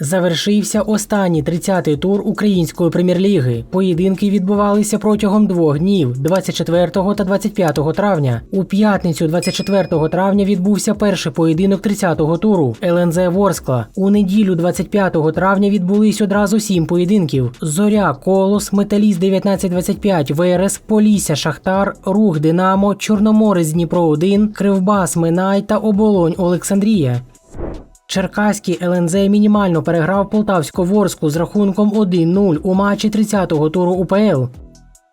Завершився останній 30-й тур української прем'єр-ліги. Поєдинки відбувалися протягом двох днів 24 та 25 травня. У п'ятницю, 24 травня, відбувся перший поєдинок 30-го туру ЛНЗ Ворскла. У неділю, 25 травня, відбулись одразу сім поєдинків: Зоря, Колос, Металіст 1925, ВРС, Полісся, Шахтар, Рух, Динамо, Чорноморець Дніпро 1, Кривбас, Минай та Оболонь Олександрія. Черкаський ЛНЗ мінімально переграв Полтавську Ворску з рахунком 1-0 у матчі 30-го туру УПЛ.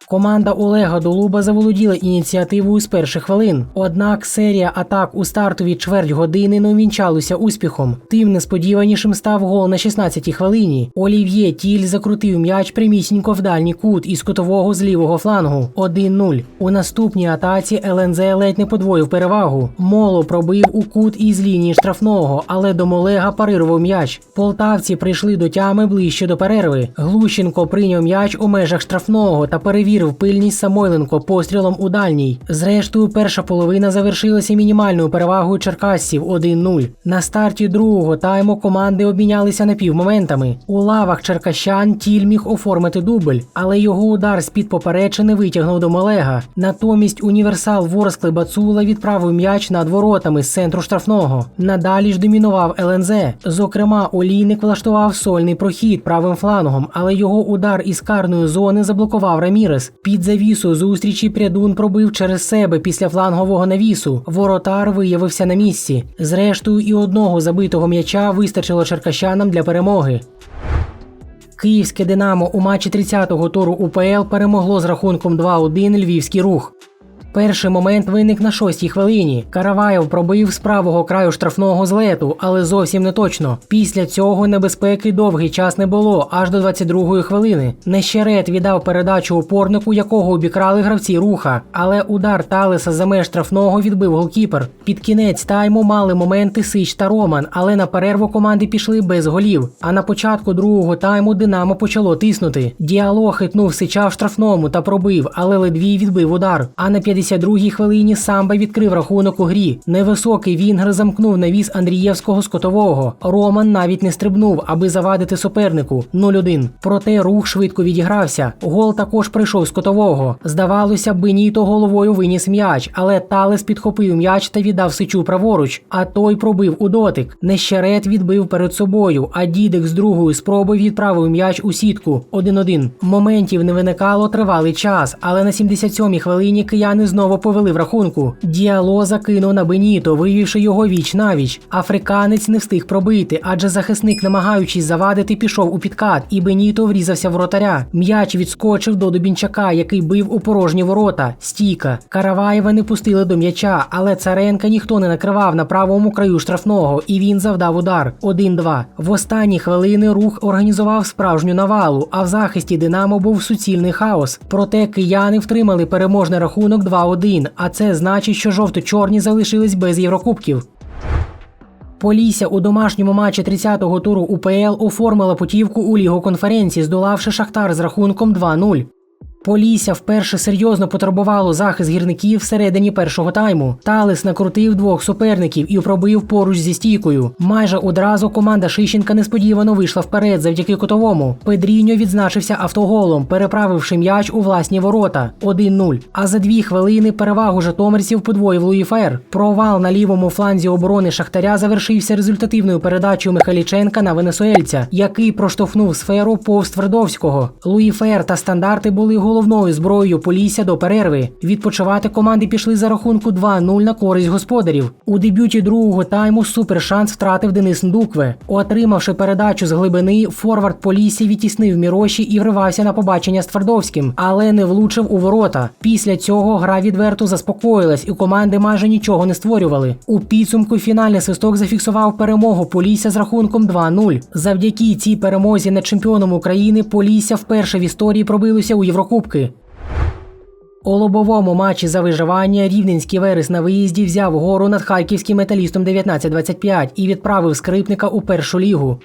Команда Олега Долуба заволоділа ініціативою з перших хвилин. Однак серія атак у стартовій чверть години не увінчалася успіхом. Тим несподіванішим став гол на 16-й хвилині. Олів'є Тіль закрутив м'яч прямісінько в дальній кут із кутового з лівого флангу 1-0. У наступній атаці ЛНЗ ледь не подвоїв перевагу. Моло пробив у кут із лінії штрафного, але до Молега парирував м'яч. Полтавці прийшли до тями ближче до перерви. Глущенко прийняв м'яч у межах штрафного та перевірив пильність Самойленко пострілом у дальній. Зрештою, перша половина завершилася мінімальною перевагою черкасців 1-0. На старті другого тайму команди обмінялися напівмоментами. У лавах черкащан тіль міг оформити дубль, але його удар з-під поперечини витягнув до Молега. Натомість універсал Ворскли Бацула відправив м'яч над воротами з центру штрафного. Надалі ж домінував ЛНЗ. Зокрема, Олійник влаштував сольний прохід правим флангом, але його удар із карної зони заблокував Рамірес. Під завісу зустрічі прядун пробив через себе після флангового навісу. Воротар виявився на місці. Зрештою, і одного забитого м'яча вистачило черкащанам для перемоги. Київське Динамо у матчі 30-го туру УПЛ перемогло з рахунком 2-1 львівський рух. Перший момент виник на шостій хвилині. Караваєв пробив з правого краю штрафного злету, але зовсім не точно. Після цього небезпеки довгий час не було, аж до 22-ї хвилини. Нещерет віддав передачу опорнику, якого обікрали гравці руха. Але удар Талеса за меж штрафного відбив голкіпер. Під кінець тайму мали моменти Сич та Роман, але на перерву команди пішли без голів. А на початку другого тайму Динамо почало тиснути. Діало хитнув Сича в штрафному та пробив, але ледвій відбив удар. А на 52-й хвилині самба відкрив рахунок у грі. Невисокий Вінгер замкнув навіс Андрієвського з котового. Роман навіть не стрибнув, аби завадити супернику 0-1. Проте рух швидко відігрався. Гол також прийшов з котового. Здавалося, Беніто головою виніс м'яч, але Талес підхопив м'яч та віддав сичу праворуч. А той пробив у дотик. Нещерет відбив перед собою, а дідик з другої спроби відправив м'яч у сітку 1-1. Моментів не виникало тривалий час, але на 77-й хвилині кияни знову повели в рахунку. Діало закинув на Беніто, вивівши його віч навіч. Африканець не встиг пробити, адже захисник, намагаючись завадити, пішов у підкат, і Беніто врізався в воротаря. М'яч відскочив до Дубінчака, який бив у порожні ворота. Стійка. Караваєва не пустили до м'яча, але Царенка ніхто не накривав на правому краю штрафного, і він завдав удар. 1-2. В останні хвилини рух організував справжню навалу, а в захисті Динамо був суцільний хаос. Проте кияни втримали переможний рахунок 2-1, а це значить, що жовто-чорні залишились без Єврокубків. Полісся у домашньому матчі 30-го туру УПЛ оформила путівку у Лігу конференції, здолавши Шахтар з рахунком 2-0. Полісся вперше серйозно потурбувало захист гірників всередині першого тайму. Талес накрутив двох суперників і пробив поруч зі стійкою. Майже одразу команда Шищенка несподівано вийшла вперед завдяки котовому. Педріньо відзначився автоголом, переправивши м'яч у власні ворота 1-0. А за дві хвилини перевагу житомирців подвоїв Луїфер. Провал на лівому фланзі оборони Шахтаря завершився результативною передачею Михайліченка на венесуельця, який проштовхнув сферу повз Твердовського. Луїфер та стандарти були головною зброєю Полісся до перерви. Відпочивати команди пішли за рахунку 2-0 на користь господарів. У дебюті другого тайму супершанс втратив Денис Ndukwe. Отримавши передачу з глибини, форвард Полісся відтіснив Міроші і вривався на побачення з Твардовським, але не влучив у ворота. Після цього гра відверто заспокоїлась, і команди майже нічого не створювали. У підсумку фінальний свисток зафіксував перемогу Полісся з рахунком 2-0. Завдяки цій перемозі над чемпіоном України Полісся вперше в історії пробилося у Єврокубки. У лобовому матчі за виживання рівненський верес на виїзді взяв гору над харківським металістом 19-25 і відправив скрипника у першу лігу.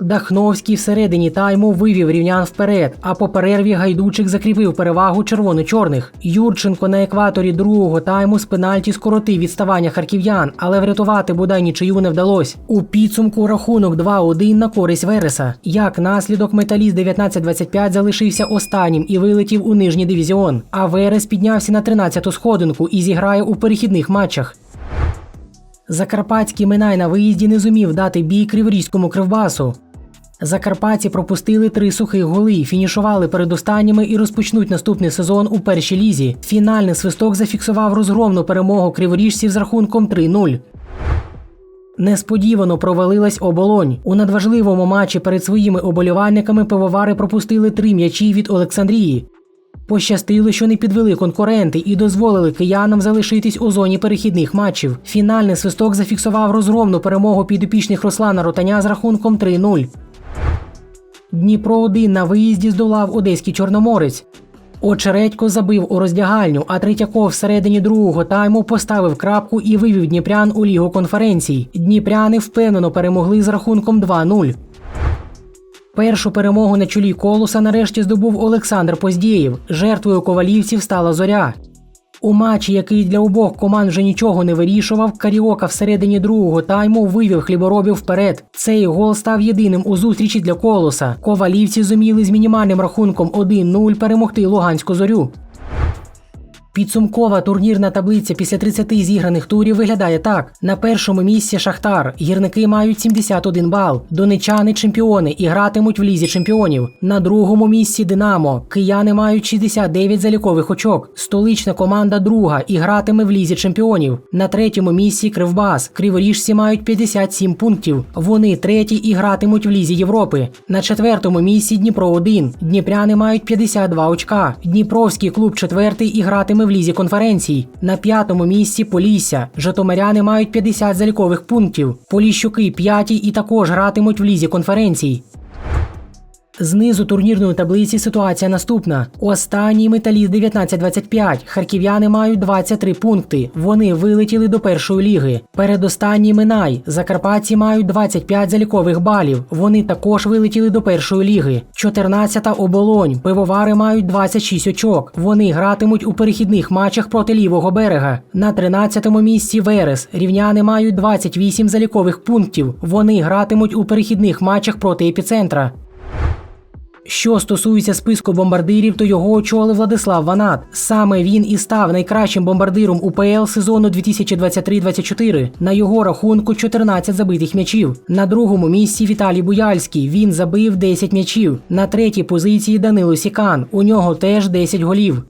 Дахновський всередині тайму вивів рівнян вперед, а по перерві гайдучик закріпив перевагу червоно-чорних. Юрченко на екваторі другого тайму з пенальті скоротив відставання харків'ян, але врятувати бодай нічию не вдалося. У підсумку рахунок 2-1 на користь Вереса. Як наслідок металіст 19-25 залишився останнім і вилетів у нижній дивізіон. А Верес піднявся на 13-ту сходинку і зіграє у перехідних матчах. Закарпатський Минай на виїзді не зумів дати бій криворізькому кривбасу. Закарпатці пропустили три сухих голи, фінішували передостанніми і розпочнуть наступний сезон у першій лізі. Фінальний свисток зафіксував розгромну перемогу криворіжців з рахунком 3-0. Несподівано провалилась оболонь. У надважливому матчі перед своїми оболівальниками пивовари пропустили три м'ячі від Олександрії. Пощастило, що не підвели конкуренти і дозволили киянам залишитись у зоні перехідних матчів. Фінальний свисток зафіксував розгромну перемогу підопічних Руслана Ротаня з рахунком 3-0. Дніпро 1 на виїзді здолав одеський чорноморець. Очередько забив у роздягальню, а Третьяков всередині другого тайму поставив крапку і вивів Дніпрян у лігу конференцій. Дніпряни впевнено перемогли з рахунком 2-0. Першу перемогу на чолі колоса нарешті здобув Олександр Поздєєв. Жертвою ковалівців стала зоря. У матчі, який для обох команд вже нічого не вирішував, Каріока всередині другого тайму вивів хліборобів вперед. Цей гол став єдиним у зустрічі для колоса. Ковалівці зуміли з мінімальним рахунком 1-0 перемогти Луганську зорю. Підсумкова турнірна таблиця після 30 зіграних турів виглядає так: на першому місці Шахтар. Гірники мають 71 бал. Донечани чемпіони і гратимуть в лізі чемпіонів. На другому місці Динамо. Кияни мають 69 залікових очок. Столична команда друга і гратиме в лізі чемпіонів. На третьому місці Кривбас. Криворіжці мають 57 пунктів. Вони треті і гратимуть в лізі Європи. На четвертому місці Дніпро 1 Дніпряни мають 52 очка. Дніпровський клуб четвертий і гратиме в лізі конференцій. На п'ятому місці Полісся. Житомиряни мають 50 залікових пунктів. Поліщуки п'яті і також гратимуть в лізі конференцій. Знизу турнірної таблиці ситуація наступна. Останній металіст 19-25. Харків'яни мають 23 пункти. Вони вилетіли до першої ліги. Передостанній Минай. Закарпатці мають 25 залікових балів. Вони також вилетіли до першої ліги. 14-та оболонь. Пивовари мають 26 очок. Вони гратимуть у перехідних матчах проти лівого берега. На 13-му місці Верес. Рівняни мають 28 залікових пунктів. Вони гратимуть у перехідних матчах проти епіцентра. Що стосується списку бомбардирів, то його очолив Владислав Ванат. Саме він і став найкращим бомбардиром УПЛ сезону 2023-24. На його рахунку 14 забитих м'ячів. На другому місці Віталій Буяльський. Він забив 10 м'ячів. На третій позиції Данило Сікан. У нього теж 10 голів.